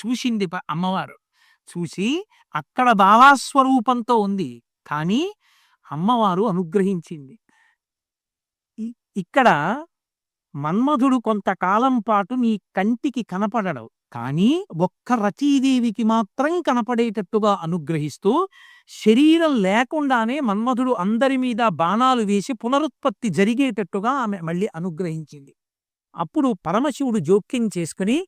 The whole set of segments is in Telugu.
చూసింది అమ్మవారు. చూసి అక్కడ బాలాస్వరూపంతో ఉంది. కానీ అమ్మవారు అనుగ్రహించింది. ఇక్కడ మన్మధుడు కొంతకాలం పాటు నీ కంటికి కనపడడు. కానీ ఒక్క రచీదేవికి మాత్రం కనపడేటట్టుగా అనుగ్రహిస్తూ శరీరం లేకుండానే మన్మధుడు అందరి మీద బాణాలు వేసి పునరుత్పత్తి జరిగేటట్టుగా ఆమె మళ్ళీ అనుగ్రహించింది. అప్పుడు పరమశివుడు జోక్యం చేసుకుని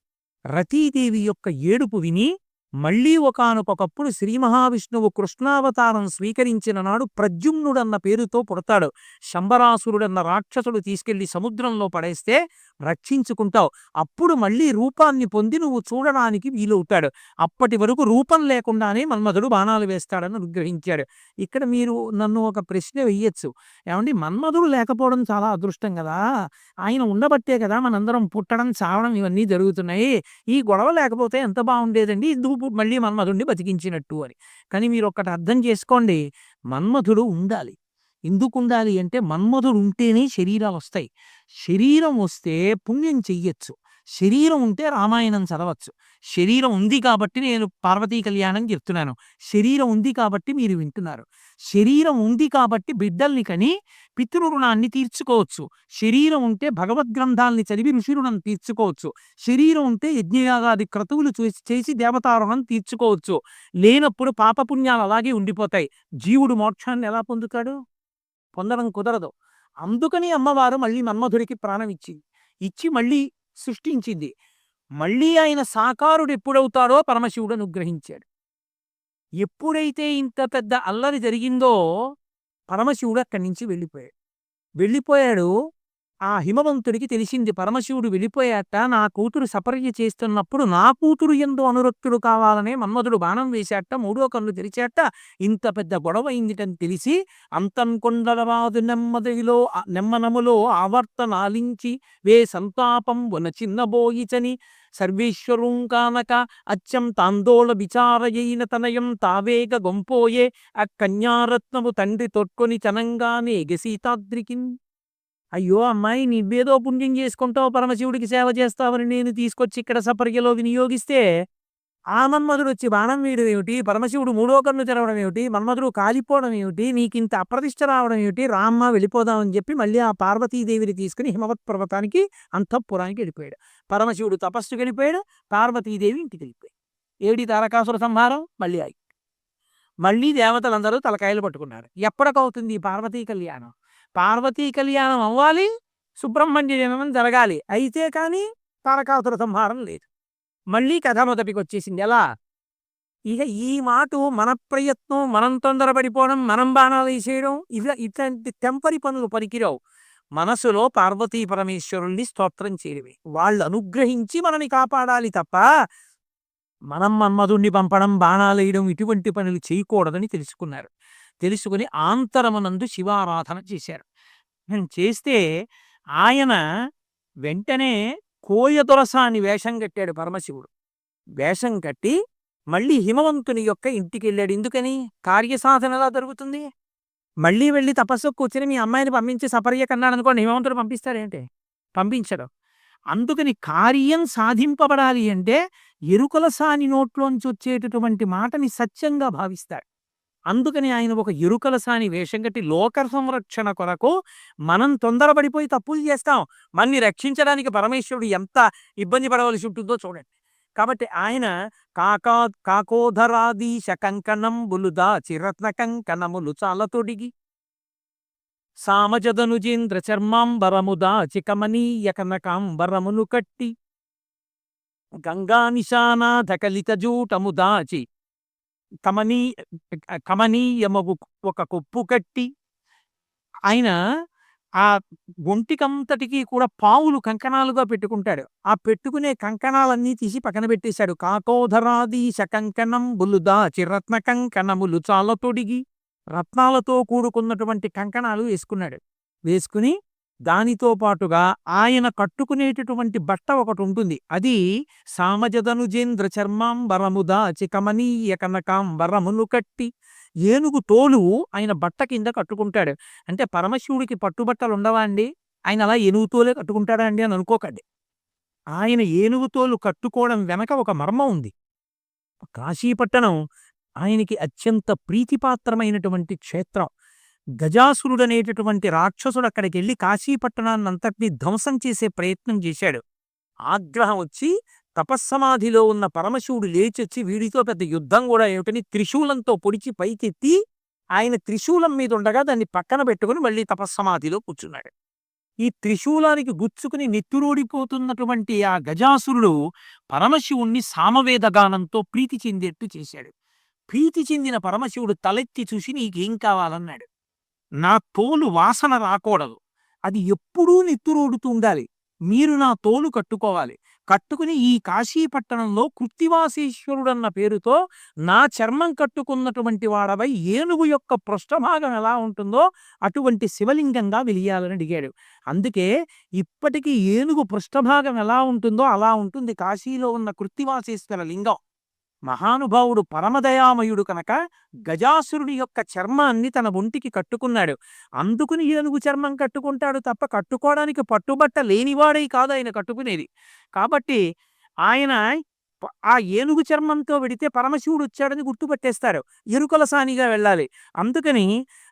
రతీదేవి యొక్క ఏడుపు విని మళ్ళీ ఒకానొకప్పుడు శ్రీ మహావిష్ణువు కృష్ణావతారం స్వీకరించిన నాడు ప్రద్యుమ్నుడన్న పేరుతో పుడతాడు. శంబరాసురుడన్న రాక్షసుడు తీసుకెళ్ళి సముద్రంలో పడేస్తే రక్షించుకుంటావు. అప్పుడు మళ్ళీ రూపాన్ని పొంది నువ్వు చూడడానికి వీలవుతాడు. అప్పటి వరకు రూపం లేకుండానే మన్మధుడు బాణాలు వేస్తాడని అనుగ్రహించాడు. ఇక్కడ మీరు నన్ను ఒక ప్రశ్న వెయ్యొచ్చు. ఏమండి మన్మధుడు లేకపోవడం చాలా అదృష్టం కదా ఆయన ఉండబట్టే కదా మనందరం పుట్టడం, చావడం ఇవన్నీ జరుగుతున్నాయి. ఈ గొడవ లేకపోతే ఎంత బాగుండేదండి బావుండేదండి. ఎందుకు మళ్ళీ మన్మధుడిని బతికించినట్టు అని. కానీ మీరొక్కటి అర్థం చేసుకోండి. మన్మధుడు ఉండాలి. ఎందుకుండాలి అంటే మన్మధుడు ఉంటేనే శరీరాలు వస్తాయి శరీరం వస్తే పుణ్యం చెయ్యొచ్చు. శరీరం ఉంటే రామాయణం చదవచ్చు. శరీరం ఉంది కాబట్టి నేను పార్వతీ కళ్యాణం చెప్తున్నాను. శరీరం ఉంది కాబట్టి మీరు వింటున్నారు. శరీరం ఉంది కాబట్టి బిడ్డల్ని కని పితృరుణాన్ని తీర్చుకోవచ్చు. శరీరం ఉంటే భగవద్గ్రంథాల్ని చదివి ఋషి రుణం తీర్చుకోవచ్చు. శరీరం ఉంటే యజ్ఞయాగాది క్రతువులు చూసి చేసి దేవతారుణం తీర్చుకోవచ్చు. లేనప్పుడు పాపపుణ్యాలు అలాగే ఉండిపోతాయి. జీవుడు మోక్షాన్ని ఎలా పొందుతాడు? పొందడం కుదరదు. అందుకని అమ్మవారు మళ్ళీ మన్మధుడికి ప్రాణం ఇచ్చింది. ఇచ్చి మళ్ళీ సృష్టించింది. మళ్ళీ ఆయన సాకారుడు ఎప్పుడవుతాడో పరమశివుడు అనుగ్రహించాడు. ఎప్పుడైతే ఇంత పెద్ద అల్లరి జరిగిందో పరమశివుడు అక్కడి నుంచి వెళ్ళిపోయాడు. వెళ్ళిపోయాడు. ఆ హిమవంతుడికి తెలిసింది పరమశివుడు వెళ్ళిపోయాట నా కూతురు సపర్య చేస్తున్నప్పుడు నా కూతురు ఎందు అనురక్తుడు కావాలనే మన్మధుడు బాణం వేశాట. మూడో కన్ను తెరిచాట. ఇంత పెద్ద గొడవ అయిందిటని తెలిసి అంతంకొండలవాదు నెమ్మదిలో నెమ్మనములో ఆవర్తనాలించి వే సంతాపం వన చిన్నబోయిచని సర్వేశ్వరుం కానక అచ్చం తాందోళ విచారయైన తనయం తావేగ గొంపోయే ఆ కన్యారత్నము తండ్రి తొట్కొని చనంగానే ఎగసీతాద్రికిన్ అయ్యో అమ్మాయి నువ్వేదో పుణ్యం చేసుకుంటావు పరమశివుడికి సేవ చేస్తావని నేను తీసుకొచ్చి ఇక్కడ సపర్యలో వినియోగిస్తే ఆ మన్మధుడు వచ్చి బాణం వేయడం ఏమిటి? పరమశివుడు మూడో కన్ను తెరవడం ఏమిటి? మన్మధుడు కాలిపోవడం ఏమిటి? నీకింత అప్రతిష్ట రావడం ఏమిటి? రామ్మ వెళ్ళిపోదామని చెప్పి మళ్ళీ ఆ పార్వతీదేవిని తీసుకుని హిమవత్ పర్వతానికి అంతఃపురానికి వెళ్ళిపోయాడు. పరమశివుడు తపస్సుకి వెళ్ళిపోయాడు పార్వతీదేవి ఇంటికి వెళ్ళిపోయాడు ఏడి తారకాసుర సంహారం? మళ్ళీ ఆగి. మళ్ళీ దేవతలందరూ తలకాయలు పట్టుకున్నారు. ఎప్పటికవుతుంది ఈ పార్వతీ కళ్యాణం? పార్వతీ కళ్యాణం అవ్వాలి సుబ్రహ్మణ్య జననం జరగాలి. అయితే కానీ తారకాసుర సంహారం లేదు. మళ్ళీ కథ మొదటికి వచ్చేసింది ఎలా? ఇక ఈ మాట మన ప్రయత్నం మనం తొందరపడిపోవడం మనం బాణాలు వేసేయడం ఇలా ఇట్లాంటి తెంపరి పనులు పనికిరావు. మనసులో పార్వతీ పరమేశ్వరుణ్ణి స్తోత్రం చేయడమే. వాళ్ళు అనుగ్రహించి మనని కాపాడాలి తప్ప మనం మన్మధుణ్ణి పంపడం బాణాలు వేయడం ఇటువంటి పనులు చేయకూడదని తెలుసుకున్నారు. తెలుసుకుని ఆంతరమునందు శివారాధన చేశారు. చేస్తే ఆయన వెంటనే కోయదొరసాని వేషం కట్టాడు పరమశివుడు. వేషం కట్టి మళ్ళీ హిమవంతుని యొక్క ఇంటికి వెళ్ళాడు. ఎందుకని? కార్యసాధన ఎలా జరుగుతుంది? మళ్ళీ వెళ్ళి తపస్సు కూర్చుని మీ అమ్మాయిని పంపించి సపర్య కన్నాడు అనుకోండి హిమవంతుడు పంపిస్తాడేంటి పంపించడు. అందుకని కార్యం సాధింపబడాలి అంటే ఎరుకల సాని నోట్లోంచి వచ్చేటటువంటి మాటని సత్యంగా భావిస్తాడు. అందుకని ఆయన ఒక ఎరుకల సాని వేషం కట్టి లోక సంరక్షణ కొరకు మనం తొందరపడిపోయి తప్పులు చేస్తాం. మన్ని రక్షించడానికి పరమేశ్వరుడు ఎంత ఇబ్బంది పడవలసి ఉంటుందో చూడండి. కాబట్టి ఆయన కాకా కాకోధరాదీశ కంకణం బులుదా చిరత్న కంకణములు చాలా తొడిగి. సామజదనుజేంద్ర చర్మాంబరముదా చికమనీయ కనకాంబరమును కట్టి. గంగా నిశానాథ కలిత జూటము దాచి కమనీ కమనీయమగు ఒక కొప్పు కట్టి ఆయన ఆ ఒంటికంతటికి కూడా పావులు కంకణాలుగా పెట్టుకుంటాడు. ఆ పెట్టుకునే కంకణాలన్నీ తీసి పక్కన పెట్టేశాడు. కాకోధరాదీశ కంకణం బులుదా చిరత్న కంకణములు చాలా తొడిగి రత్నాలతో కూడుకున్నటువంటి కంకణాలు వేసుకున్నాడు. వేసుకుని దానితో పాటుగా ఆయన కట్టుకునేటటువంటి బట్ట ఒకటి ఉంటుంది అది సామజదనుజేంద్ర చర్మాంబరముదా చికమనీయ కనకాంబరమును కట్టి ఏనుగు తోలు ఆయన బట్ట కింద కట్టుకుంటాడు. అంటే పరమశివుడికి పట్టుబట్టలు ఉండవా అండి? ఆయన అలా ఏనుగు తోలే కట్టుకుంటాడా అండి అని అనుకోకండి. ఆయన ఏనుగుతోలు కట్టుకోవడం వెనక ఒక మర్మం ఉంది. కాశీపట్టణం ఆయనకి అత్యంత ప్రీతిపాత్రమైనటువంటి క్షేత్రం. గజాసురుడనేటటువంటి రాక్షసుడు అక్కడికి వెళ్ళి కాశీపట్టణాన్నంతటినీ ధ్వంసం చేసే ప్రయత్నం చేశాడు. ఆగ్రహం వచ్చి తపస్సమాధిలో ఉన్న పరమశివుడు లేచొచ్చి వీడితో పెద్ద యుద్ధం కూడా ఏమిటని త్రిశూలంతో పొడిచి పైకెత్తి ఆయన త్రిశూలం మీద ఉండగా దాన్ని పక్కన పెట్టుకుని మళ్ళీ తపస్సమాధిలో కూర్చున్నాడు. ఈ త్రిశూలానికి గుచ్చుకుని నెత్తురోడిపోతున్నటువంటి ఆ గజాసురుడు పరమశివుణ్ణి సామవేదగానంతో ప్రీతి చెందేట్టు చేశాడు. ప్రీతి చెందిన పరమశివుడు తలెత్తి చూసి నీకేం కావాలన్నాడు? నా తోలు వాసన రాకూడదు. అది ఎప్పుడూ నెత్తురోడుతూ ఉండాలి. మీరు నా తోలు కట్టుకోవాలి. కట్టుకుని ఈ కాశీపట్టణంలో కృత్తివాసేశ్వరుడన్న పేరుతో నా చర్మం కట్టుకున్నటువంటి వాడవై ఏనుగు యొక్క పృష్ఠభాగం ఎలా ఉంటుందో అటువంటి శివలింగంగా వెలియాలని అడిగాడు. అందుకే ఇప్పటికీ ఏనుగు పృష్ఠభాగం ఎలా ఉంటుందో అలా ఉంటుంది కాశీలో ఉన్న కృత్తివాసేశ్వర లింగం. మహానుభావుడు పరమదయామయుడు కనుక గజాసురుడి యొక్క చర్మాన్ని తన ఒంటికి కట్టుకున్నాడు. అందుకుని ఏనుగు చర్మం కట్టుకుంటాడు తప్ప కట్టుకోవడానికి పట్టుబట్ట లేనివాడై కాదు ఆయన కట్టుకునేది. కాబట్టి ఆయన ఆ ఏనుగు చర్మంతో వెడితే పరమశివుడు వచ్చాడని గుర్తుపట్టేస్తారు. ఎరుకల సానిగా వెళ్ళాలి. అందుకని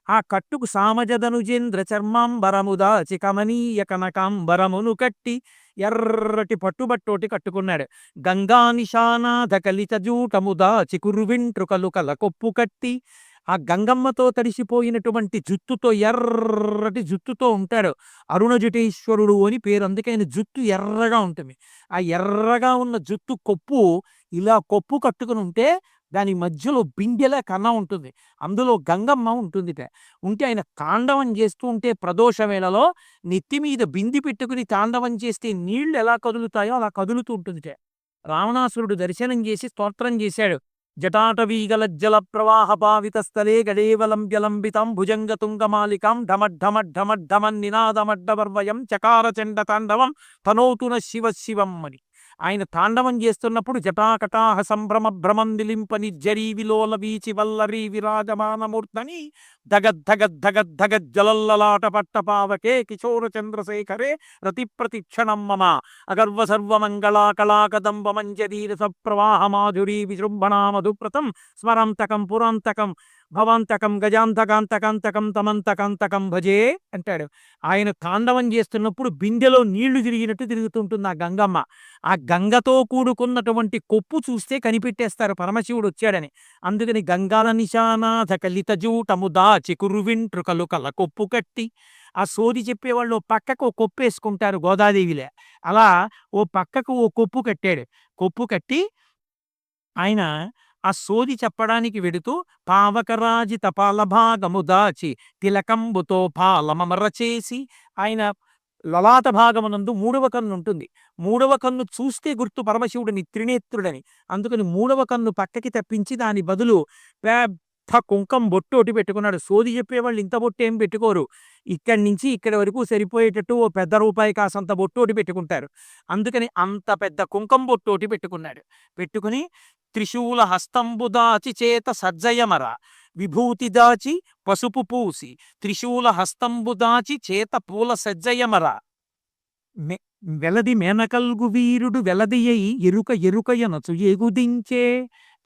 ఆ కట్టుకు సామజదనుజేంద్ర చర్మాంబరముదా చికమనీయ కనకాంబరమును కట్టి ఎర్రటి పట్టుబట్టోటి కట్టుకున్నాడు. గంగా నిశానాథ కలిత జూటముదా చికురు వెంట్రుకలు కల కొప్పు కట్టి ఆ గంగమ్మతో తడిసిపోయినటువంటి జుత్తుతో ఎర్రటి జుత్తుతో ఉంటాడు. అరుణజుటేశ్వరుడు అని పేరు అందుకే ఆయన జుత్తు ఎర్రగా ఉంటుంది. ఆ ఎర్రగా ఉన్న జుత్తు కొప్పు ఇలా కొప్పు కట్టుకుని ఉంటే దాని మధ్యలో బిందెలా కన్న ఉంటుంది. అందులో గంగమ్మ ఉంటుందిట. ఉంటే ఆయన తాండవం చేస్తూ ఉంటే ప్రదోష వేళలో నెత్తి మీద బింది పెట్టుకుని తాండవం చేస్తే నీళ్ళు ఎలా కదులుతాయో అలా కదులుతూ ఉంటుందిట. రావణాసురుడు దర్శనం చేసి స్తోత్రం చేశాడు. జటాటవీగలజ్జల ప్రవాహ పావిత స్థలే గడేవలంబ్యలంబితం భుజంగ తుంగమాలికం ఢమఢమఢమఢమన్ నినాదమడ్డవర్వయం చకార చండ తాండవం తనోతున శివ శివం అని. ఆయన తాండవం చేస్తున్నప్పుడు జటాకటాహ సంభ్రమ భ్రమం నిలింప నిర్జరీ విలోల వీచి వల్లరీ విరాజమానమూర్తని దగద్దగద్దగద్దగద్ జలల్లలాట పట్టపావకే కిశోర చంద్రశేఖరే రతి ప్రతిక్షణం మమ అగర్వ సర్వమంగళా కళాకదంబ మంజరీర సప్రవాహ మాధురీ విజృంభణా మధుప్రతం స్మరంతకం పురాంతకం భవాంతకం గజాంతకాంతకాంతకం తమంతకాంతకం భజే అంటాడు. ఆయన తాండవం చేస్తున్నప్పుడు బిందెలో నీళ్ళు తిరిగినట్టు తిరుగుతుంటుంది ఆ గంగమ్మ. ఆ గంగతో కూడుకున్నటువంటి కొప్పు చూస్తే కనిపెట్టేస్తారు. పరమశివుడు వచ్చాడని. అందుకని గంగాల నిశానాథ కలిత జూటము దాచి కురువింట్రుకలు కల కొప్పు కట్టి. ఆ సోది చెప్పేవాళ్ళు పక్కకు ఓ కొప్పు వేసుకుంటారు గోదాదేవిలే. అలా ఓ పక్కకు ఓ కొప్పు కట్టాడు. కొప్పు కట్టి ఆయన ఆ సోది చెప్పడానికి వెడుతూ పావకరాజి తపాల భాగము దాచి తిలకంబుతో పాలమమర చేసి ఆయన లలాత భాగమునందు మూడవ కన్ను ఉంటుంది. మూడవ కన్ను చూస్తే గుర్తు పరమశివుడిని త్రినేత్రుడని. అందుకని మూడవ కన్ను పక్కకి తప్పించి దాని బదులు పెద్ద కుంకం బొట్టు ఒకటి పెట్టుకున్నాడు. సోది చెప్పేవాళ్ళు ఇంత బొట్టు ఏం పెట్టుకోరు. ఇక్కడి నుంచి ఇక్కడి వరకు సరిపోయేటట్టు ఓ పెద్ద రూపాయి కాసంత బొట్టు ఒకటి పెట్టుకుంటారు. అందుకని అంత పెద్ద కుంకం బొట్టు ఒకటి పెట్టుకున్నాడు. పెట్టుకుని త్రిశూల హస్తంబు దాచి చేత సజ్జయమర విభూతి దాచి పసుపు పూసి త్రిశూల హస్తంబు దాచి చేత పూల సజ్జయమర మె- వెలది మేనకల్గు వీరుడు వెలదియై ఎరుక ఎరుకయనచు ఎగుదించే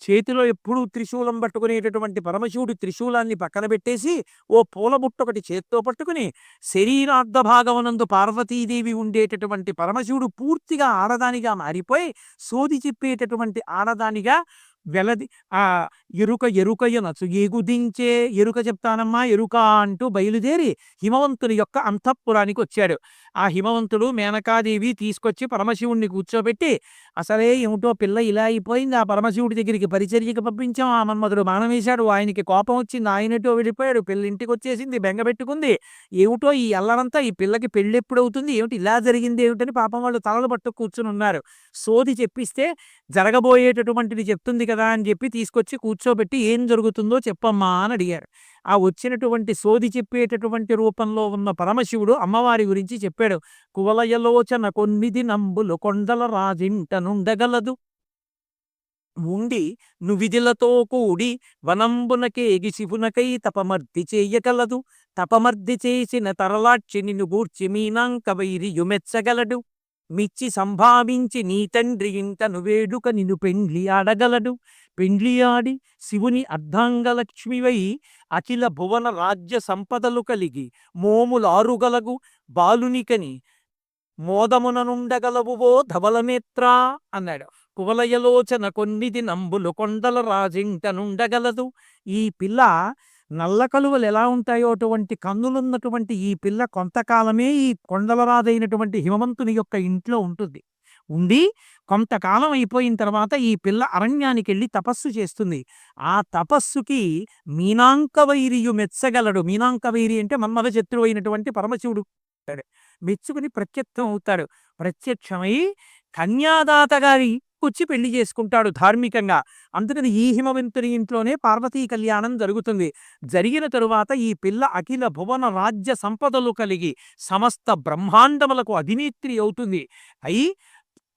చేతిలో ఎప్పుడూ త్రిశూలం పట్టుకునేటటువంటి పరమశివుడు త్రిశూలాన్ని పక్కన పెట్టేసి ఓ పూల బుట్ట ఒకటి చేత్తో పట్టుకుని శరీరార్ధ భాగవనందు పార్వతీదేవి ఉండేటటువంటి పరమశివుడు పూర్తిగా ఆడదానిగా మారిపోయి సోది చెప్పేటటువంటి ఆడదానిగా వెలది. ఆ ఎరుక ఎరుకయ్యనచు ఎగుదించే ఎరుక చెప్తానమ్మా ఎరుక అంటూ బయలుదేరి హిమవంతుని యొక్క అంతఃపురానికి వచ్చాడు. ఆ హిమవంతుడు మేనకాదేవి తీసుకొచ్చి పరమశివుణ్ణి కూర్చోబెట్టి అసలే ఏమిటో పిల్ల ఇలా అయిపోయింది. ఆ పరమశివుడి దగ్గరికి పరిచర్యకి పంపించాం. ఆ మన్మధుడు మానవేశాడు ఆయనకి కోపం వచ్చింది. ఆయనటో వెళ్ళిపోయాడు. పిల్ల ఇంటికి వచ్చేసింది. బెంగ పెట్టుకుంది. ఏమిటో ఈ అల్లరంతా ఈ పిల్లకి పెళ్ళి ఎప్పుడు అవుతుంది ఏమిటి ఇలా జరిగింది? ఏమిటని పాపం వాళ్ళు తలలు పట్టు కూర్చుని ఉన్నారు. సోది చెప్పిస్తే జరగబోయేటటువంటిది చెప్తుంది కదా అని చెప్పి తీసుకొచ్చి కూర్చోబెట్టి ఏం జరుగుతుందో చెప్పమ్మా అని అడిగారు. ఆ వచ్చినటువంటి సోది చెప్పేటటువంటి రూపంలో ఉన్న పరమశివుడు అమ్మవారి గురించి చెప్పాడు. కువలయలోచన కొన్నిది నంబులు కొండల రాజింట నుండగలదు ఉండి నువిధిలతో కూడి వనంబునకేగి శివునకై తపమర్ది చేయగలదు. తపమర్ది చేసిన తరలాక్షిని నుగూర్చి గూర్చి మీనాంక వైరి యుమెచ్చగలడు. మిచ్చి సంభావించి నీ తండ్రి ఇంటను వేడుక నిన్ను పెండ్లి ఆడగలడు. పెండ్లియాడి శివుని అర్ధాంగలక్ష్మివై అఖిల భువన రాజ్య సంపదలు కలిగి మోములారుగలగు బాలునికని మోదముననుండగలవువో ధవలనేత్రా అన్నాడు. కువలయలోచన కొన్నిది నంబులు కొండల రాజింటనుండగలదు ఈ పిల్ల నల్ల కలువలు ఎలా ఉంటాయో అటువంటి కన్నులున్నటువంటి ఈ పిల్ల కొంతకాలమే ఈ కొండలరాదైనటువంటి హిమవంతుని యొక్క ఇంట్లో ఉంటుంది. ఉండి కొంతకాలం అయిపోయిన తర్వాత ఈ పిల్ల అరణ్యానికి వెళ్ళి తపస్సు చేస్తుంది. ఆ తపస్సుకి మీనాంకవైరియు మెచ్చగలడు. మీనాంకవైరి అంటే మన్మద శత్రువు అయినటువంటి పరమశివుడు మెచ్చుకుని ప్రత్యక్షం అవుతాడు ప్రత్యక్షమై కన్యాదాత గారి వచ్చి పెళ్ళి చేసుకుంటాడు ధార్మికంగా. అందుకని ఈ హిమవంతుని ఇంట్లోనే పార్వతీ కళ్యాణం జరుగుతుంది. జరిగిన తరువాత ఈ పిల్ల అఖిల భువన రాజ్య సంపదలు కలిగి సమస్త బ్రహ్మాండములకు అధినేత్రి అవుతుంది. అయి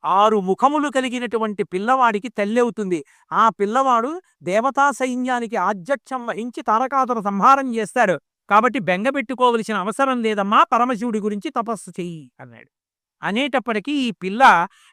ఆరు ముఖములు కలిగినటువంటి పిల్లవాడికి తల్లి అవుతుంది ఆ పిల్లవాడు దేవతా సైన్యానికి ఆధ్యక్షం వహించి తారకాసుర సంహారం చేస్తాడు. కాబట్టి బెంగ పెట్టుకోవలసిన అవసరం లేదమ్మా పరమశివుడి గురించి తపస్సు చెయ్యి అన్నాడు. అనేటప్పటికీ ఈ పిల్ల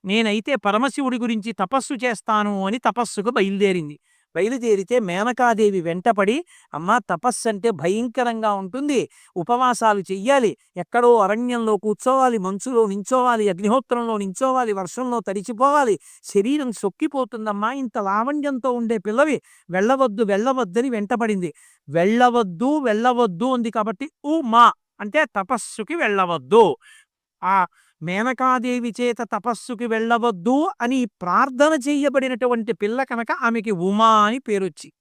నేనైతే పరమశివుడి గురించి తపస్సు చేస్తాను అని తపస్సుకు బయలుదేరింది. బయలుదేరితే మేనకాదేవి వెంటపడి అమ్మా తపస్సు అంటే భయంకరంగా ఉంటుంది. ఉపవాసాలు చెయ్యాలి. ఎక్కడో అరణ్యంలో కూర్చోవాలి. మంచులో నించోవాలి. అగ్నిహోత్రంలో నించోవాలి. వర్షంలో తడిచిపోవాలి. శరీరం సొక్కిపోతుందమ్మా. ఇంత లావణ్యంతో ఉండే పిల్లవి వెళ్ళవద్దు వెళ్ళవద్దని వెంటపడింది. వెళ్ళవద్దు వెళ్ళవద్దు ఉంది కాబట్టి ఉ మా అంటే తపస్సుకి వెళ్ళవద్దు. ఆ మేనకాదేవి చేత తపస్సుకి వెళ్ళవద్దు అని ప్రార్థన చేయబడినటువంటి పిల్ల కనుక ఆమెకి ఉమా అని పేరొచ్చి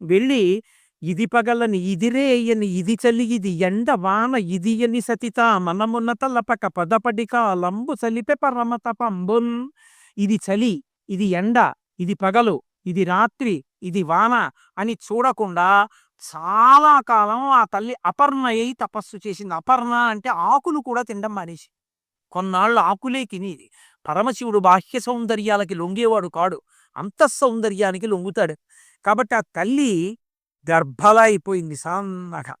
వెళ్ళి ఇది పగలని ఇదిరేయని ఇది చలి ఇది ఎండ వాన ఇది అని సతిత మనమున్నత లపక పదపడిక లంబు చలిపె పరమత ఇది చలి ఇది ఎండ ఇది పగలు ఇది రాత్రి ఇది వాన అని చూడకుండా చాలా కాలం ఆ తల్లి అపర్ణ అయి తపస్సు చేసింది. అపర్ణ అంటే ఆకులు కూడా తినడం మానేసి కొన్నాళ్ళు ఆకులే తినేది పరమశివుడు బాహ్య సౌందర్యాలకి లొంగేవాడు కాడు. అంతఃసౌందర్యానికి లొంగుతాడు. కాబట్టి ఆ తల్లి గర్భలా అయిపోయింది సన్నగా.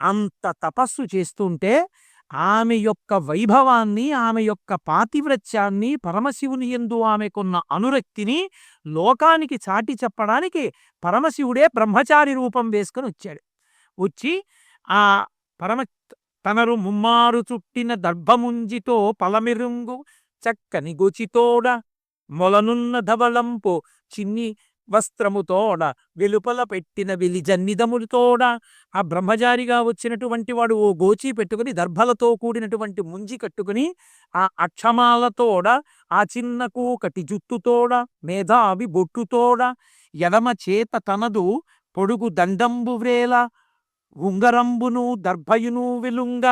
అంత తపస్సు చేస్తుంటే ఆమె యొక్క వైభవాన్ని ఆమె యొక్క పాతివ్రత్యాన్ని పరమశివుని ఎందు ఆమెకున్న అనురక్తిని లోకానికి చాటి చెప్పడానికి పరమశివుడే బ్రహ్మచారి రూపం వేసుకొని వచ్చాడు. వచ్చి ఆ పరమ తనరు ముమ్మారు చుట్టిన దర్భముంజితో పలమిరుంగు చక్కని గొచితోడ మొలనున్న ధవలంపు చిన్ని వస్త్రముతోడ వెలుపల పెట్టిన వెలి జన్నిదములతోడ ఆ బ్రహ్మచారిగా వచ్చినటువంటి వాడు ఓ గోచి పెట్టుకుని దర్భలతో కూడినటువంటి ముంజి కట్టుకుని ఆ అక్షమాలతోడ ఆ చిన్న కూకటి జుత్తుతోడ మేధావి బొట్టుతోడ ఎడమ చేత తనదు పొడుగు దండంబు వ్రేల ఉంగరంబును దర్భయును వెలుంగ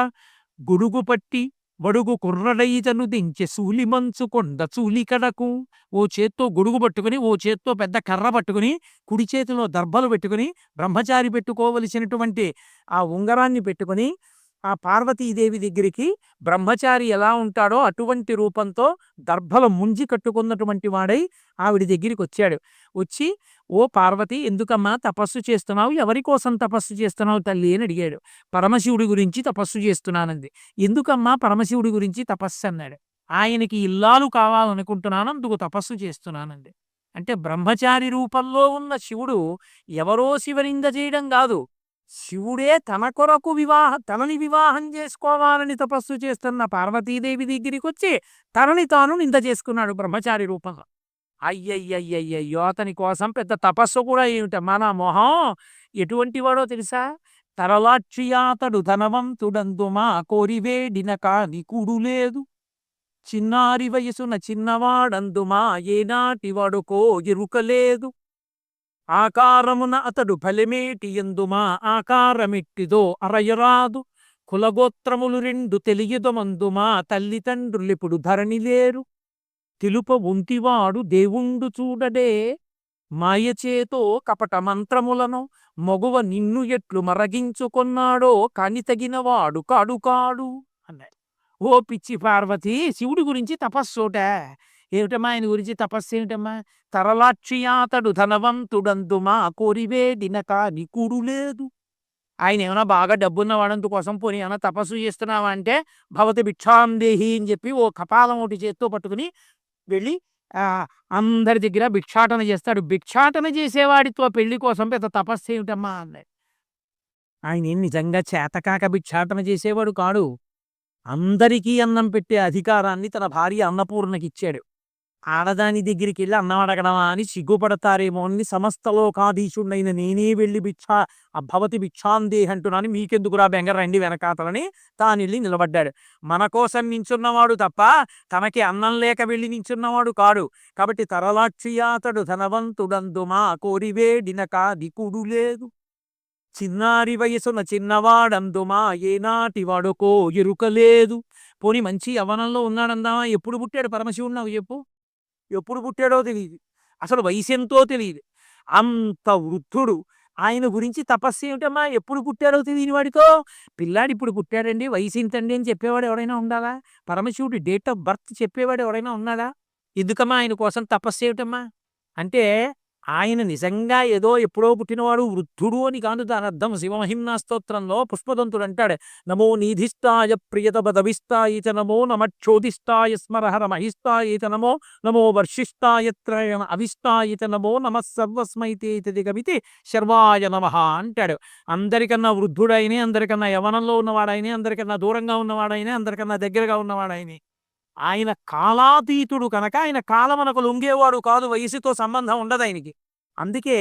గుడుగు పట్టి బడుగు కుర్రడైజను దించె సూలిమంచు కొండ చూలికడకు ఓ చేత్తో గొడుగు పట్టుకుని ఓ చేత్తో పెద్ద కర్ర పట్టుకుని కుడి చేతిలో దర్భలు పెట్టుకుని బ్రహ్మచారి పెట్టుకోవలసినటువంటి ఆ ఉంగరాన్ని పెట్టుకుని ఆ పార్వతీదేవి దగ్గరికి బ్రహ్మచారి ఎలా ఉంటాడో అటువంటి రూపంతో దర్భల ముంజి కట్టుకున్నటువంటి వాడై ఆవిడ దగ్గరికి వచ్చాడు. వచ్చి ఓ పార్వతి ఎందుకమ్మా తపస్సు చేస్తున్నావు? ఎవరి కోసం తపస్సు చేస్తున్నావు తల్లి అని అడిగాడు. పరమశివుడి గురించి తపస్సు చేస్తున్నానంది. ఎందుకమ్మా పరమశివుడి గురించి తపస్సు అన్నాడు. ఆయనకి ఇల్లాలు కావాలనుకుంటున్నాను అందుకు తపస్సు చేస్తున్నానండి అంటే బ్రహ్మచారి రూపంలో ఉన్న శివుడు ఎవరో శివనింద చేయడం కాదు. శివుడే తన కొరకు వివాహ తనని వివాహం చేసుకోవాలని తపస్సు చేస్తున్న పార్వతీదేవి దగ్గరికి వచ్చి తనని తాను నింద చేసుకున్నాడు బ్రహ్మచారి రూపంలో. అయ్యయ్యయ్యయ్యో అతని కోసం పెద్ద తపస్సు కూడా ఏమిట? మన మొహం ఎటువంటి వాడో తెలుసా తరలాక్షియాతడు ధనవంతుడందుమా కోరివేడిన కాని కూడు లేదు. చిన్నారి వయసున చిన్నవాడందుమా ఏనాటి వాడుకో ఎరుకలేదు ఆకారమున అతడు ఫలమేటి ఎందుమా ఆకారమిట్టిదో అరయరాదు. కులగోత్రములు రెండు తెలియదమందుమా తల్లిదండ్రులిప్పుడు ధరణి లేరు తెలుప ఉంటివాడు దేవుండు చూడడే. మాయచేతో కపట మంత్రములను మగువ నిన్ను ఎట్లు మరగించుకొన్నాడో కాని తగినవాడు కాడు కాడు అన్నాడు. ఓ పిచ్చి పార్వతి శివుడి గురించి తపస్సోట. ఏమిటమ్మా ఆయన గురించి తపస్సు ఏమిటమ్మా? తరలాక్షియాతడు ధనవంతుడందుమా కోరివేడిన కాని కూడు లేదు. ఆయన ఏమైనా బాగా డబ్బున్నవాడంత కోసం పోనీ ఏమైనా తపస్సు చేస్తున్నావా అంటే భవతి భిక్షాందేహి అని చెప్పి ఓ కపాలం ఒకటి చేత్తో పట్టుకుని వెళ్ళి ఆ, అందరి దగ్గర భిక్షాటన చేస్తాడు. భిక్షాటన చేసేవాడితో పెళ్ళి కోసం పెద్ద తపస్సు ఏమిటమ్మా అన్నాడు. ఆయన నిజంగా చేతకాక భిక్షాటన చేసేవాడు కాడు. అందరికీ అన్నం పెట్టే అధికారాన్ని తన భార్య అన్నపూర్ణకి ఇచ్చాడు ఆడదాని దగ్గరికి వెళ్ళి అన్నం అడగడమా అని సిగ్గుపడతారేమో అని సమస్త లోకాధీశుడైన నేనే వెళ్ళి భిక్షా భవతి భిక్షాందే అంటున్నాను. మీకెందుకురా బెంగ? రండి వెనకాతలని తాను వెళ్ళి నిలబడ్డాడు. మన కోసం నించున్నవాడు తప్ప తనకి అన్నం లేక వెళ్ళి నించున్నవాడు కాడు. కాబట్టి తరలాక్షియాతడు ధనవంతుడందుమా కోరివేడినక దికుడు లేదు. చిన్నారి వయసున చిన్నవాడందుమా ఏనాటి వాడుకో ఎరుకలేదు పోని మంచి యవనంలో ఉన్నాడందామా? ఎప్పుడు పుట్టాడు? పరమశివుడు నాకు చెప్పు. ఎప్పుడు పుట్టాడో తెలియదు అసలు వయసు ఎంతో తెలియదు అంత వృద్ధుడు. ఆయన గురించి తపస్సు ఏమిటమ్మా? ఎప్పుడు పుట్టాడో తెలియని వాడితో పిల్లాడు ఇప్పుడు పుట్టాడండి. వయసు ఇంతండి అని చెప్పేవాడు ఎవరైనా ఉండాలా? పరమశివుడు డేట్ ఆఫ్ బర్త్ చెప్పేవాడు ఎవరైనా ఉన్నాడా? ఎందుకమ్మా? ఆయన కోసం తపస్సు ఏమిటమ్మా? అంటే ఆయన నిజంగా ఏదో ఎప్పుడో పుట్టినవాడు వృద్ధుడు అని కాదు దాని అర్థం. శివమహిమ్నా స్తోత్రంలో పుష్పదంతుడు అంటాడు నమో నీధిష్టాయ ప్రియత బదవిస్తాయిత నమో నమక్షోధిష్టాయ స్మరహర మహిష్టాయిత నమో నమో వర్షిష్టాయ త్రయణ అవిష్టాయిత నమో నమ సర్వస్మైతేతి కవితి శర్వాయ నమ అంటాడు. అందరికన్నా వృద్ధుడైనే అందరికన్నా యవనంలో ఉన్నవాడైనే అందరికన్నా దూరంగా ఉన్నవాడైనే అందరికన్నా దగ్గరగా ఉన్నవాడైనే. ఆయన కాలాతీతుడు కనుక ఆయన కాలమనకు లొంగేవాడు కాదు వయసుతో సంబంధం ఉండదు ఆయనకి. అందుకే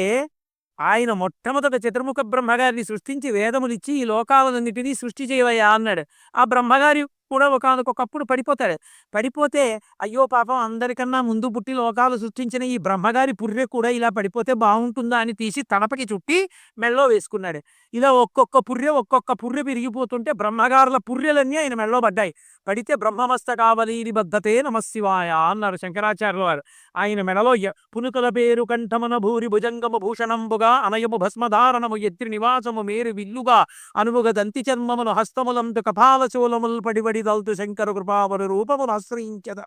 ఆయన మొట్టమొదట చతుర్ముఖ బ్రహ్మగారిని సృష్టించి వేదములిచ్చి ఈ లోకాలన్నిటినీ సృష్టి చేయవయ్యా అన్నాడు. ఆ బ్రహ్మగారి కూడా ఒకనకొకప్పుడు పడిపోతాడు పడిపోతే అయ్యో పాపం అందరికన్నా ముందు పుట్టి లోకాలు సృష్టించిన ఈ బ్రహ్మగారి పుర్రె కూడా ఇలా పడిపోతే బాగుంటుందా అని తీసి తలపకి చుట్టి మెళ్ళో వేసుకున్నాడు. ఇలా ఒక్కొక్క పుర్రె ఒక్కొక్క పుర్రె పెరిగిపోతుంటే బ్రహ్మగారుల పుర్రెలన్నీ ఆయన మెళ్ళో పడ్డాయి. పడితే బ్రహ్మమస్తకావలీని బద్ధతే నమశివాయ అన్నారు శంకరాచార్యుల వారు. ఆయన మెడలో పునుకల పేరు కంఠమన భూరి భుజంగము భూషణంబుగా అనయము భస్మధారణము ఎత్రి నివాసము మేరు విల్లుగా అనుముగ దంతి చర్మమును హస్తములంతు కపాలచూలముల్ పడిబడి దల్తు శంకర కృపావరు రూపమును ఆశ్రయించద.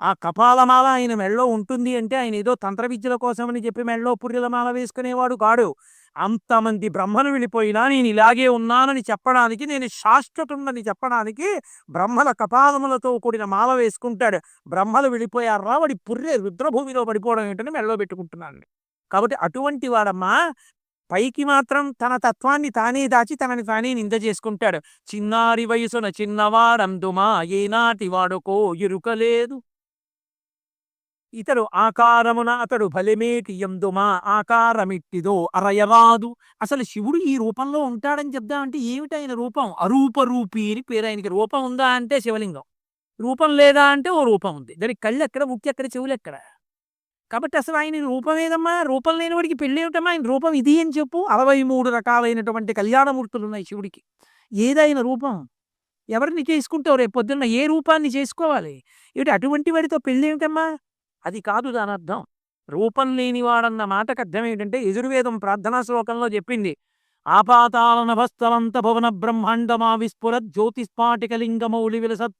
ఆ కపాలమాల ఆయన మెళ్ళో ఉంటుంది అంటే ఆయన ఏదో తంత్ర విద్యల కోసమని చెప్పి మెళ్ళో పుర్రెల మాల వేసుకునేవాడు కాడు అంతమంది బ్రహ్మలు వెళ్ళిపోయినా నేను ఇలాగే ఉన్నానని చెప్పడానికి నేను శాశ్వతుండని చెప్పడానికి బ్రహ్మల కపాలములతో కూడిన మాల వేసుకుంటాడు. బ్రహ్మలు వెళ్ళిపోయారా వాడి పుర్రె రుద్రభూమిలో పడిపోవడం ఏంటని మెళ్ళో పెట్టుకుంటున్నాను కాబట్టి అటువంటి వాడమ్మా పైకి మాత్రం తన తత్వాన్ని తానే దాచి తనని తానే నింద చేసుకుంటాడు. చిన్నారి వయసున చిన్నవారందుమా ఏనాటి వాడుకో ఇరుకలేదు ఇతడు ఆకారమున అతడు బలిమేటి ఎందుమా ఆకారమిట్టిదో అరయరాదు. అసలు శివుడు ఈ రూపంలో ఉంటాడని చెప్దామంటే ఏమిటి ఆయన రూపం? అరూపరూపి అని పేరు ఆయనకి రూపం ఉందా అంటే శివలింగం. రూపం లేదా అంటే ఓ రూపం ఉంది. దానికి కళ్ళు ఎక్కడ ముక్తి ఎక్కడ చెవులు ఎక్కడ? కాబట్టి అసలు ఆయన రూపం ఏదమ్మా? రూపం లేనివాడికి పెళ్ళి ఏమిటమ్మా? ఆయన రూపం ఇది అని చెప్పు. అరవై మూడు రకాలైనటువంటి కళ్యాణమూర్తులు ఉన్నాయి శివుడికి. ఏదైన రూపం ఎవరిని చేసుకుంటావు? రేపు పొద్దున్న ఏ రూపాన్ని చేసుకోవాలి? ఏమిటి? అటువంటి వాడితో పెళ్ళి ఏమిటమ్మా? అది కాదు దాని అర్థం రూపం లేనివాడన్న మాటకు అర్థం ఏంటంటే యజుర్వేదం ప్రార్థనా శ్లోకంలో చెప్పింది. ఆపాతాల భువన బ్రహ్మాండమా విస్ఫుర జ్యోతిస్పాటికలింగమౌళి విలసత్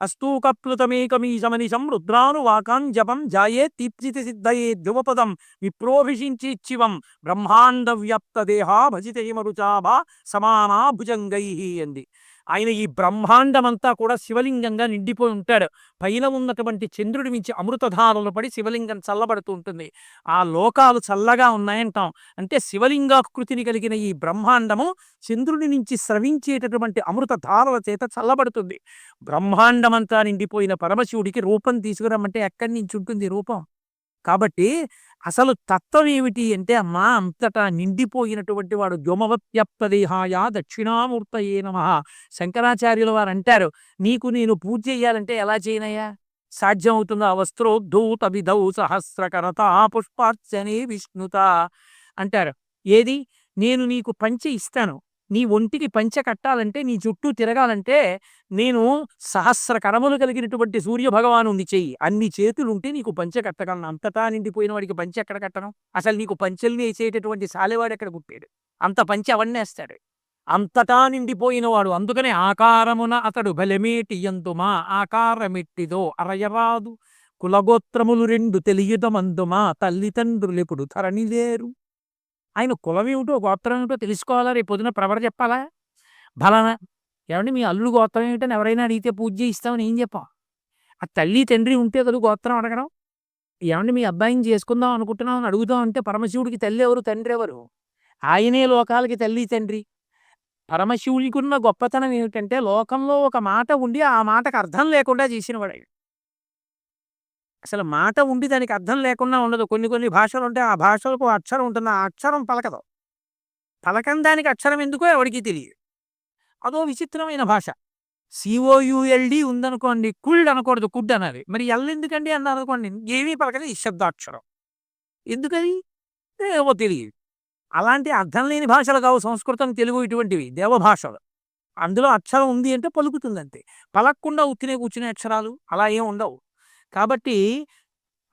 అస్తూకప్లుతమేకమీశమనిశం రుద్రానువాకాం జపం జాయే తీప్సితి సిద్ధయే ధ్రువపదం విప్రోభిషించిచ్చివం బ్రహ్మాండ వ్యాప్త దేహా భజితయిమరుచాభా సమానా భుజంగై అంది. ఆయన ఈ బ్రహ్మాండమంతా కూడా శివలింగంగా నిండిపోయి ఉంటాడు. పైన ఉన్నటువంటి చంద్రుడి నుంచి అమృతధారలు పడి శివలింగం చల్లబడుతూ ఉంటుంది. ఆ లోకాలు చల్లగా ఉన్నాయంటాం. అంటే శివలింగాకృతిని కలిగిన ఈ బ్రహ్మాండము చంద్రుడి నుంచి స్రవించేటటువంటి అమృతధారల చేత చల్లబడుతుంది. బ్రహ్మాండమంతా నిండిపోయిన పరమశివుడికి రూపం తీసుకురమ్మంటే ఎక్కడి నుంచి ఉంటుంది రూపం? కాబట్టి అసలు తత్వం ఏమిటి అంటే అమ్మా! అంతటా నిండిపోయినటువంటి వాడు వ్యోమవత్యప్తదేహాయ దక్షిణామూర్తయే నమ. శంకరాచార్యుల వారు అంటారు నీకు నేను పూజ చేయాలంటే ఎలా చేయనయ్యా? సాధ్యం అవుతుందా వస్త్రోద్ధూత విధౌ సహస్రకరత పుష్పార్చనే విష్ణుత అంటారు. ఏది? నేను నీకు పంచి ఇస్తాను. నీ ఒంటికి పంచె కట్టాలంటే నీ చుట్టూ తిరగాలంటే నేను సహస్ర కరములు కలిగినటువంటి సూర్య భగవాను చెయ్యి. అన్ని చేతులు ఉంటే నీకు పంచె కట్టగలను. అంతటా నిండిపోయిన వాడికి పంచె ఎక్కడ కట్టను? అసలు నీకు పంచెల్ని వేసేటటువంటి సాలెవాడు ఎక్కడ పుట్టాడు? అంత పంచె అవన్నేస్తాడు అంతటా నిండిపోయినవాడు. అందుకనే ఆకారమున అతడు బలమేటి ఎందుమా ఆకారమెట్టిదో అరయరాదు. కులగోత్రములు రెండు తెలియటమందుమా తల్లిదండ్రులెప్పుడు ధరణి లేరు ఆయన కులం ఏమిటో గోత్రం ఏమిటో తెలుసుకోవాలా? రేపు పొద్దున ప్రవర చెప్పాలా? బలానా? ఏమండి మీ అల్లుడు గోత్రం ఏమిటని ఎవరైనా అడిగితే పూజ చేయిస్తామని ఏం చెప్పాం? ఆ తల్లి తండ్రి ఉంటే కదా గోత్రం అడగడం? ఏమండి మీ అబ్బాయిని చేసుకుందాం అనుకుంటున్నాం అని అడుగుదాం అంటే పరమశివుడికి తల్లి ఎవరు తండ్రి ఎవరు? ఆయనే లోకాలకి తల్లి తండ్రి. పరమశివునికి ఉన్న గొప్పతనం ఏమిటంటే లోకంలో ఒక మాట ఉండి ఆ మాటకు అర్థం లేకుండా చేసినవాడు ఆయన. అసలు మాట ఉండి దానికి అర్థం లేకుండా ఉండదు. కొన్ని కొన్ని భాషలు ఉంటే ఆ భాషలకు అక్షరం ఉంటుంది. ఆ అక్షరం పలకదు. పలకం దానికి అక్షరం ఎందుకో ఎవరికి తెలియదు. అదో విచిత్రమైన భాష. సిఓయుఎల్డి ఉందనుకోండి కుల్డ్ అనకూడదు కుడ్ అనాలి మరి ఎల్ ఎందుకండి అన్నారు అనుకోండి ఏమీ పలకదు ఈ శబ్దాక్షరం ఎందుకది? ఏమో తెలియదు. అలాంటి అర్థం లేని భాషలు కావు. సంస్కృతం తెలుగు ఇటువంటివి దేవభాషలు. అందులో అక్షరం ఉంది అంటే పలుకుతుంది అంతే పలకకుండా ఉత్తినే కూర్చునే అక్షరాలు అలా ఏం ఉండవు. కాబట్టి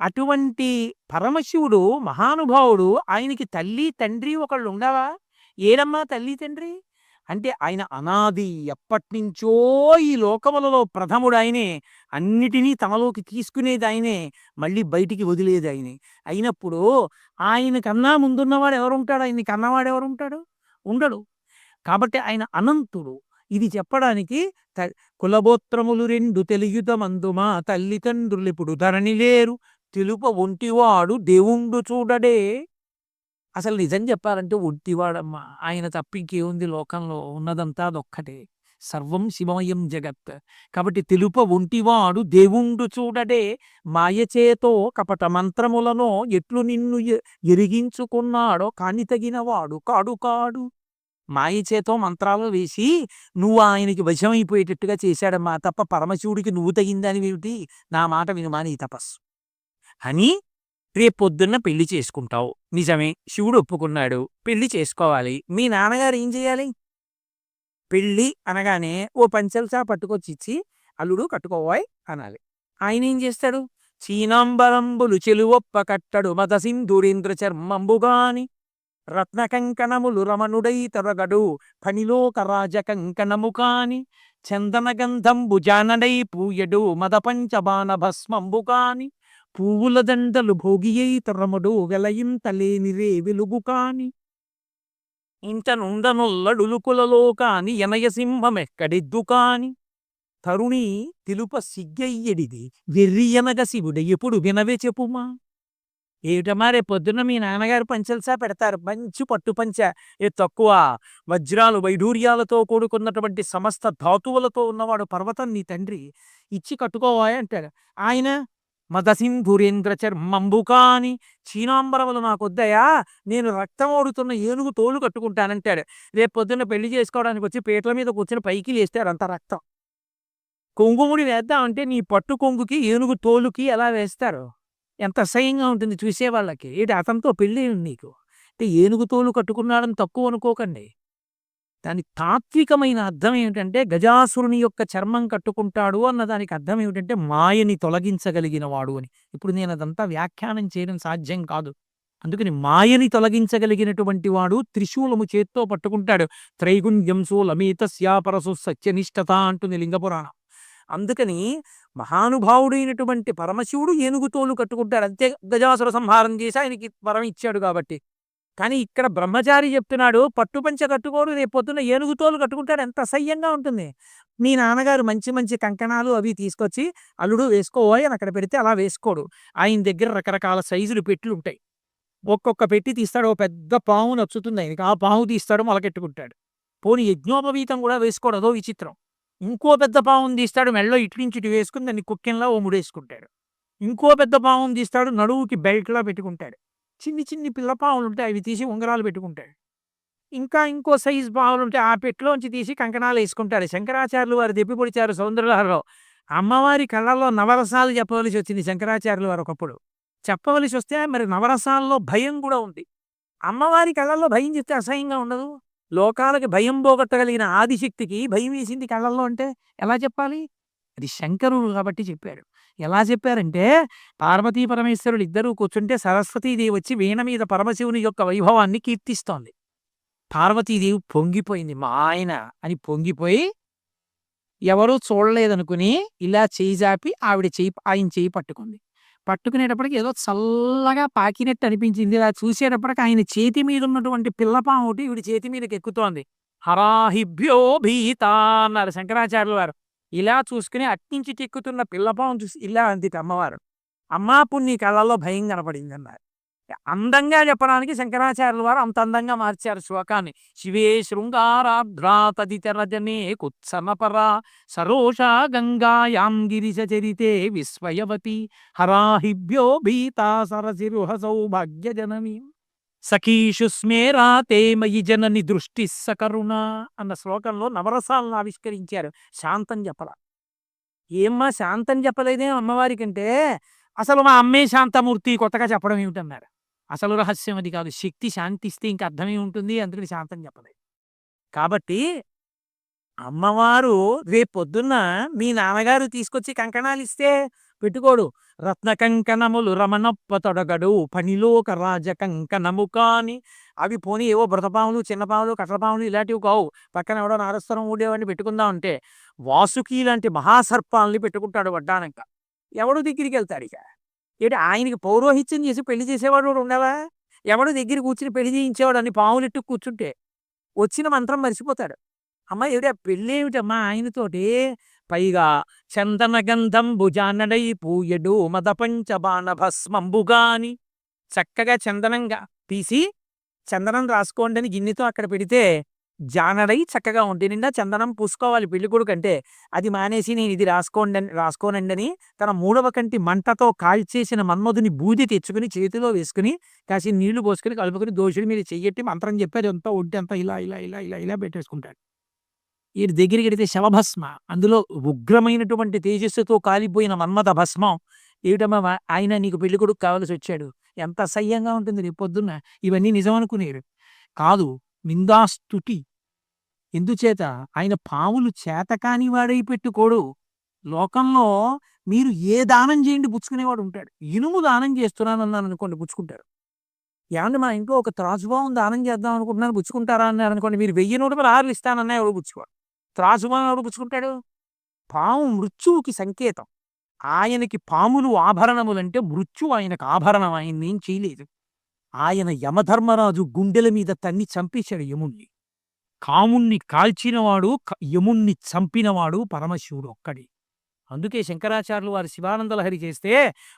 అటువంటి పరమశివుడు మహానుభావుడు ఆయనకి తల్లి తండ్రి ఒకళ్ళు ఉండవా? ఏడమ్మా తల్లి తండ్రి? అంటే ఆయన అనాది ఎప్పటినుంచో ఈ లోకములలో ప్రథముడు ఆయనే అన్నిటినీ తమలోకి తీసుకునేది ఆయనే మళ్ళీ బయటికి వదిలేది ఆయనే అయినప్పుడు ఆయన కన్నా ముందున్నవాడు ఎవరుంటాడు? ఆయన్ని కన్నవాడు ఎవరుంటాడు? ఉండడు. కాబట్టి ఆయన అనంతుడు. ఇది చెప్పడానికి కులగోత్రములు రెండు తెలియుత మందుమా తల్లిదండ్రులిప్పుడు ధరణి లేరు. తెలుప ఒంటివాడు దేవుండు చూడడే. అసలు నిజం చెప్పాలంటే ఒంటివాడమ్మ. ఆయన తప్ప ఇంకేముంది లోకంలో? ఉన్నదంతా అదొక్కటే. సర్వం శివమయం జగత్. కాబట్టి తెలుప ఒంటివాడు దేవుండు చూడడే. మాయచేతో కపట మంత్రములను ఎట్లు నిన్ను ఎరిగించుకున్నాడో కాని తగినవాడు కాడు కాడు. మాయచేతో మంత్రాలు వేసి నువ్వు ఆయనకి వశమైపోయేటట్టుగా చేశాడమ్మా తప్ప పరమశివుడికి నువ్వు తగిందని ఏమిటి నా మాట వినుమా నీ తపస్సు. అని రేపు పొద్దున్న పెళ్ళి చేసుకుంటావు. నిజమే శివుడు ఒప్పుకున్నాడు. పెళ్ళి చేసుకోవాలి. మీ నాన్నగారు ఏం చేయాలి? పెళ్ళి అనగానే ఓ పంచల్సా పట్టుకొచ్చి ఇచ్చి అల్లుడు కట్టుకోవాయ్ అనాలి. ఆయన ఏం చేస్తాడు? చీనాంబరంబులు చెలువొప్ప కట్టడు మద సింధురేంద్ర చర్మంబుగాని రత్నకంకణములు రమణుడై తొరగడు. ఫణిలోక రాజ కంకణము కాని చందన గంధంబు జానడై పూయడు. మదపంచబాణ భస్మంబు కాని పువ్వుల దండలు భోగియై తొరముడు వెలయింతలేనిరే వెలుగు కాని ఇంట నుండనుల్లడులుకులలో కాని ఎనయసింహమెక్కడిద్దు కాని తరుణి తెలుప సిగ్గయ్యడిది. వెర్రియనగ శివుడు ఎప్పుడు వినవే చెప్పుమా? ఏమిటమ్మా రేపు పొద్దున్న మీ నాన్నగారు పంచల్సా పెడతారు. మంచి పట్టు పంచ. ఏ తక్కువ. వజ్రాలు వైఢూర్యాలతో కూడుకున్నటువంటి సమస్త ధాతువులతో ఉన్నవాడు పర్వతం నీ తండ్రి. ఇచ్చి కట్టుకోవాయంటాడు ఆయన మదసింధురేంద్ర చర్మంబు కాని చీనాంబరములు నాకొద్దయా? నేను రక్తం ఓడుతున్న ఏనుగు తోలు కట్టుకుంటానంటాడు. రేపు పొద్దున్న పెళ్ళి చేసుకోవడానికి వచ్చి పీటల మీద కూర్చొని పైకి లేస్తాడు అంత రక్తం. కొంగుముడి వేద్దామంటే నీ పట్టు కొంగుకి ఏనుగు తోలుకి ఎలా వేస్తారు? ఎంత అసహ్యంగా ఉంటుంది చూసేవాళ్ళకి ఏంటి అతనితో పెళ్ళి నీకు? అంటే ఏనుగు తోలు కట్టుకున్నాడని తక్కువ అనుకోకండి. దాని తాత్వికమైన అర్థం ఏమిటంటే గజాసురుని యొక్క చర్మం కట్టుకుంటాడు అన్న దానికి అర్థం ఏమిటంటే మాయని తొలగించగలిగిన వాడు అని. ఇప్పుడు నేను అదంతా వ్యాఖ్యానం చేయడం సాధ్యం కాదు. అందుకని మాయని తొలగించగలిగినటువంటి వాడు త్రిశూలము చేత్తో పట్టుకుంటాడు. త్రైగుణ్యం శూలమీతస్యాపరసు సత్యనిష్టత అంటుంది లింగపురాణం. అందుకని మహానుభావుడైనటువంటి పరమశివుడు ఏనుగు తోలు కట్టుకుంటాడు. అంతే గజాసుర సంహారం చేసి ఆయనకి వరం ఇచ్చాడు కాబట్టి. కానీ ఇక్కడ బ్రహ్మచారి చెప్తున్నాడు పట్టుపంచ కట్టుకోడు రేపు పొద్దున్న ఏనుగు తోలు కట్టుకుంటాడు. ఎంత అసహ్యంగా ఉంటుంది. మీ నాన్నగారు మంచి మంచి కంకణాలు అవి తీసుకొచ్చి అల్లుడు వేసుకోవాలి అని అక్కడ పెడితే అలా వేసుకోడు. ఆయన దగ్గర రకరకాల సైజులు పెట్లు ఉంటాయి. ఒక్కొక్క పెట్టి తీస్తాడు ఓ పెద్ద పావు నచ్చుతుంది ఆయనకి. ఆ పావు తీస్తాడు మొలకెట్టుకుంటాడు. పోనీ యజ్ఞోపవీతం కూడా వేసుకోడు. అదో విచిత్రం. ఇంకో పెద్ద పావును తీస్తాడు మెళ్ళో ఇటు నుంచి ఇటు వేసుకుని దాన్ని కుక్కెంలా ఓ ముడేసుకుంటాడు. ఇంకో పెద్ద పావును తీస్తాడు నడువుకి బెల్ట్లా పెట్టుకుంటాడు. చిన్ని చిన్ని పిల్ల పావులు ఉంటాయి అవి తీసి ఉంగరాలు పెట్టుకుంటాడు. ఇంకా ఇంకో సైజు పావులు ఉంటే ఆ పెట్టులోంచి తీసి కంకణాలు వేసుకుంటాడు. శంకరాచార్యులు వారు దెప్పి పొడిచారు సౌందర్యలహరిలో అమ్మవారి కళ్ళల్లో నవరసాలు చెప్పవలసి వచ్చింది శంకరాచార్యులు వారు ఒకప్పుడు. చెప్పవలసి వస్తే మరి నవరసాల్లో భయం కూడా ఉంది. అమ్మవారి కళ్ళల్లో భయం చెప్తే అసహ్యంగా ఉండదు? లోకాలకి భయం పోగొట్టగలిగిన ఆదిశక్తికి భయం వేసింది కళ్ళల్లో అంటే ఎలా చెప్పాలి? అది శంకరుడు కాబట్టి చెప్పాడు. ఎలా చెప్పారంటే పార్వతీ పరమేశ్వరుడు ఇద్దరూ కూర్చుంటే సరస్వతీదేవి వచ్చి వీణ మీద పరమశివుని యొక్క వైభవాన్ని కీర్తిస్తోంది. పార్వతీదేవి పొంగిపోయింది మా ఆయన అని పొంగిపోయి ఎవరూ చూడలేదనుకుని ఇలా చేయి జాపి ఆవిడ చేయి ఆయన చేయి పట్టుకుంది. పట్టుకునేటప్పటికి ఏదో చల్లగా పాకినట్టు అనిపించింది. ఇలా చూసేటప్పటికి ఆయన చేతి మీద ఉన్నటువంటి పిల్లపాము ఒకటి వీడి చేతి మీదకి ఎక్కుతోంది. హరాహిభ్యో భీత అన్నారు శంకరాచార్యుల వారు. ఇలా చూసుకుని అట్నుంచి ఎక్కుతున్న పిల్లపాము చూసి ఇలా అంది అమ్మవారు. అమ్మా పుణ్య నీ కళ్ళల్లో భయం కనపడిందన్నారు. అందంగా చెప్పడానికి శంకరాచార్యుల వారు అంత అందంగా మార్చారు శ్లోకాన్ని. శివే శృంగారార్ధ్రా తదితరజనే కుత్సమపరా సరోషా గంగాయాం గిరిశచరితే విస్మయవతి హరాహిభ్యో భీతా సరసిరుహ సౌభాగ్యజననీ. సఖీషు స్మేరా తేమయి జనని దృష్టి సకరుణ అన్న శ్లోకంలో నవరసాలను ఆవిష్కరించారు. శాంతం చెప్పల. ఏమ్మా శాంతం చెప్పలేదే అమ్మవారికంటే? అసలు మా అమ్మే శాంతమూర్తి కొత్తగా చెప్పడం ఏమిటన్నారు? అసలు రహస్యం అది కాదు. శక్తి శాంతిస్తే ఇంకా అర్థమే ఉంటుంది? అందుకని శాంతం చెప్పలేదు. కాబట్టి అమ్మవారు రేపొద్దున్న మీ నాన్నగారు తీసుకొచ్చి కంకణాలు ఇస్తే పెట్టుకోడు. రత్న కంకణములు రమణప్ప తొడగడు. పనిలోక రాజ కంకణము కాని అవి పోనీ ఏవో బ్రతపాములు చిన్నపాములు కట్లపాములు ఇలాంటివి కావు. పక్కన ఎవడో నారస్వరం ఊడేవాడిని పెట్టుకుందాం అంటే వాసుకి లాంటి మహాసర్పాలని పెట్టుకుంటాడు వడ్డానంక. ఎవడు దగ్గరికి వెళ్తాడు ఇక? ఏంటి ఆయనకి పౌరోహిత్యం చేసి పెళ్ళి చేసేవాడు కూడా ఉండవా ఎవడో దగ్గర కూర్చుని పెళ్ళి చేయించేవాడు అన్ని పావులెట్టు కూర్చుంటే వచ్చిన మంత్రం మర్చిపోతాడు. అమ్మ ఏమిటా పెళ్ళేమిటమ్మా ఆయనతోటి? పైగా చందనగంధం భుజానడై పూయడు మదపంచ బాణ చక్కగా చందనంగా తీసి చందనం రాసుకోండి అని గిన్నెతో అక్కడ పెడితే జానడై చక్కగా ఉంటే నిండా చందనం పూసుకోవాలి పెళ్ళి కొడుకంటే. అది మానేసి నేను ఇది రాసుకోండి రాసుకోనండి అని తన మూడవ కంటి మంటతో కాల్చేసిన మన్మధుని బూది తెచ్చుకుని చేతిలో వేసుకుని కాసి నీళ్ళు పోసుకుని కలుపుకుని దోషుడి మీద చెయ్యట్టి మంత్రం చెప్పేది అంతా ఒంటి అంతా ఇలా ఇలా ఇలా ఇలా ఇలా పెట్టేసుకుంటాడు. ఈ దగ్గరికి వెడితే శవభస్మ. అందులో ఉగ్రమైనటువంటి తేజస్సుతో కాలిపోయిన మన్మథ భస్మం. ఏమిటమ్మా ఆయన నీకు పెళ్ళి కొడుకు కావాల్సి వచ్చాడు. ఎంత అసహ్యంగా ఉంటుంది రేపు పొద్దున్న. ఇవన్నీ నిజం అనుకునేరు కాదు నిందాస్తుతి. ఎందుచేత ఆయన పాములు చేతకాని వాడై పెట్టుకోడు. లోకంలో మీరు ఏ దానం చేయండి పుచ్చుకునేవాడు ఉంటాడు. ఇనుము దానం చేస్తున్నాను అన్నాను అనుకోండి పుచ్చుకుంటారు ఏమండి మా ఇంట్లో ఒక త్రాసుభావం దానం చేద్దాం అనుకుంటున్నాను పుచ్చుకుంటారా అన్నారు అనుకోండి మీరు వెయ్యి నూట ఆరు ఇస్తానన్నా ఎవడు పుచ్చుకోడు. త్రాసుభావం ఎవడు పుచ్చుకుంటాడు? పాము మృత్యువుకి సంకేతం. ఆయనకి పాములు ఆభరణములంటే మృత్యు ఆయనకు ఆభరణం. ఆయన్ని ఏం చేయలేదు. ఆయన యమధర్మరాజు గుండెల మీద తన్ని చంపేశాడు యముణ్ణి. కాముణ్ణి కాల్చినవాడు యముణ్ణి చంపినవాడు పరమశివుడు ఒక్కడే. అందుకే శంకరాచార్యులు వారి శివానందలహరి చేస్తే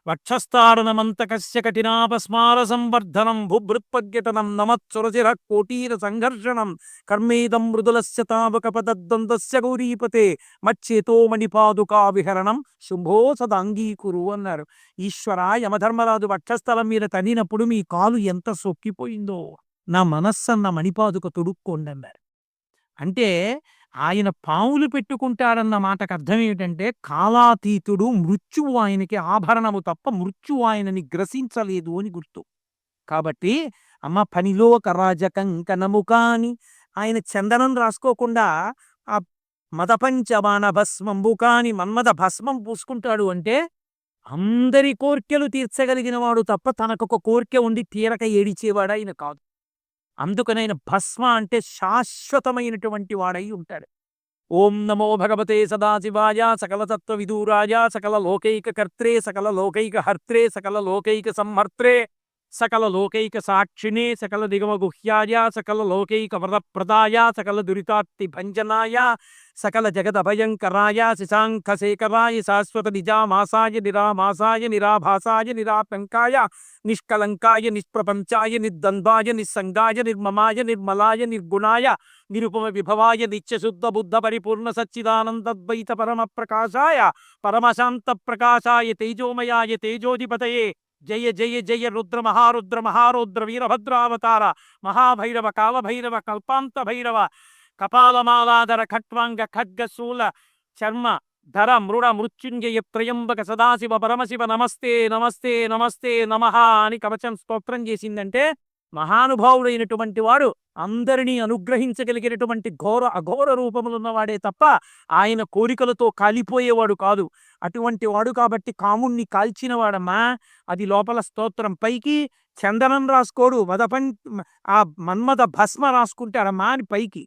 వక్షస్థారణమంతకస్య కఠినాపస్మార సంవర్ధనం భుభృత్పర్యటనం నమత్సురచిర కోటీర సంఘర్షణం కర్మేదం మృదులస్య తావకపదద్దందస్య గౌరీపతే మచ్చేతో మణిపాదుకా విహరణం శుంభో సదాంగీకురు అన్నారు ఈశ్వర యమధర్మరాజు వక్షస్థలం మీద తన్నినప్పుడు మీ కాలు ఎంత సొక్కిపోయిందో నా మనస్సన్న మణిపాదుక తొడుక్కోండి అన్నారు అంటే ఆయన పావులు పెట్టుకుంటాడన్న మాటకు అర్థం ఏమిటంటే కాలాతీతుడు మృత్యువు ఆయనకి ఆభరణము తప్ప మృత్యువు ఆయనని గ్రసించలేదు అని గుర్తు. కాబట్టి అమ్మ పనిలో కరాజకంకనము కాని ఆయన చందనం రాసుకోకుండా ఆ మదపంచబాణ భస్మంబు కాని మన్మద భస్మం పూసుకుంటాడు అంటే అందరి కోర్కెలు తీర్చగలిగిన వాడు తప్ప తనకొక కోర్కె ఉండి తీరక ఏడిచేవాడు ఆయన కాదు. అందుకనైన భస్మ అంటే శాశ్వతమైనటువంటి వాడై ఉంటాడు. ఓం నమో భగవతే సదాశివాయ సకల తత్వ విదూరాయ సకల లోకైక కర్త్రే సకల లోకైక హర్త్రే సకల లోకైక సంహర్త్రే సకల లోకైక సాక్షిణే సకల దిగమ గుహ్యాయ సకల లోకైక వరప్రదాయ సకల దురితాత్తి భంజనాయ సకల జగదభయంకరాయ శశాంఖశేఖరాయ శాశ్వత నిజామాసాయ నిరామాసాయ నిరాభాసాయ నిరాపంకాయ నిష్కలంకాయ నిష్ప్రపంచాయ నిర్ద్వంద్వాయ నిస్సంగాయ నిర్మమాయ నిర్మలాయ నిర్గుణాయ నిరుపమ విభవాయ నిత్యశుద్ధ బుద్ధ పరిపూర్ణ సచ్చిదానందద్వైత పరమ ప్రకాశాయ పరమశాంత ప్రకాశాయ తేజోమయాయ తేజోధిపతయే జయ జయ జయ రుద్ర మహారుద్ర మహారుద్ర వీరభద్రావతార మహాభైరవ కాలభైరవ కల్పాంత భైరవ కపాలమాలాధర ఖట్వాంగ ఖడ్గశూల చర్మ ధర మృడ మృత్యుంజయ త్రయంబక సదాశివ పరమశివ నమస్తే నమస్తే నమస్తే నమః అని కవచం స్తోత్రం చేసిందంటే మహానుభావుడైనటువంటి వాడు అందరినీ అనుగ్రహించగలిగినటువంటి ఘోర అఘోర రూపములున్నవాడే తప్ప ఆయన కోరికలతో కాలిపోయేవాడు కాదు. అటువంటి వాడు కాబట్టి కాముణ్ణి కాల్చినవాడమ్మా. అది లోపల స్తోత్రం. పైకి చందనం రాసుకోడు మదపం ఆ మన్మద భస్మ రాసుకుంటాడమ్మా అని పైకి.